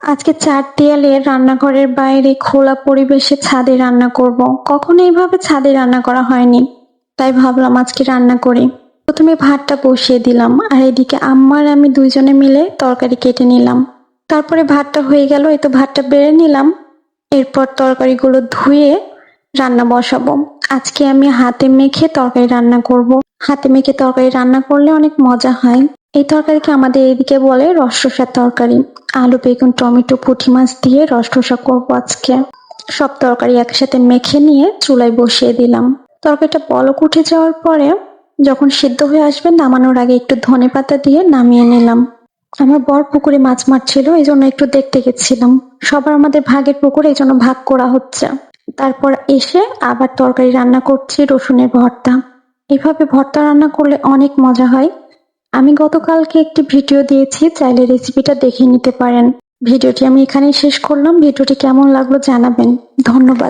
আজকে চার দেয়ালে রান্নাঘরের বাইরে খোলা পরিবেশে ছাদে রান্না করব। কখনো এইভাবে ছাদে রান্না করা হয়নি। তাই ভাবলাম আজকে রান্না করি। প্রথমে ভাতটা বসিয়ে দিলাম আর এদিকে আম্মার আমি দুইজনে মিলে তরকারি কেটে নিলাম। তারপরে ভাতটা হয়ে গেল, এই তো ভাতটা বেড়ে নিলাম। এরপর তরকারিগুলো ধুয়ে রান্না বসাবো। আজকে আমি হাতে মেখে তরকারি রান্না করব। হাতে মেখে তরকারি রান্না করলে অনেক মজা হয়। এই তরকারিকে আমাদের এদিকে বলে রসশার তরকারি? আলু, বেগুন, টমেটো, পুঁটি মাছ দিয়ে রসশা করব আজকে। সব তরকারি একসাথে মেখে নিয়ে চুলায় বসিয়ে দিলাম। তরকারিটা বলক উঠে যাওয়ার পরে যখন সিদ্ধ হয়ে আসবে, নামানোর আগে একটু ধনে পাতা দিয়ে নামিয়ে নিলাম। আমার বর পুকুরে মাছ মারছিল, এই জন্য একটু দেখতে গেছিলাম। সবার আমাদের ভাগের পুকুরে এই জন্য ভাগ করা হচ্ছে। তারপর এসে আবার তরকারি রান্না করছি রসুনের ভর্তা। এভাবে ভর্তা রান্না করলে অনেক মজা হয়। আমি গতকালকে একটি ভিডিও দিয়েছি, চাইলে রেসিপিটা দেখে নিতে পারেন। ভিডিওটি আমি এখানেই শেষ করলাম। ভিডিওটি কেমন লাগল জানাবেন। ধন্যবাদ।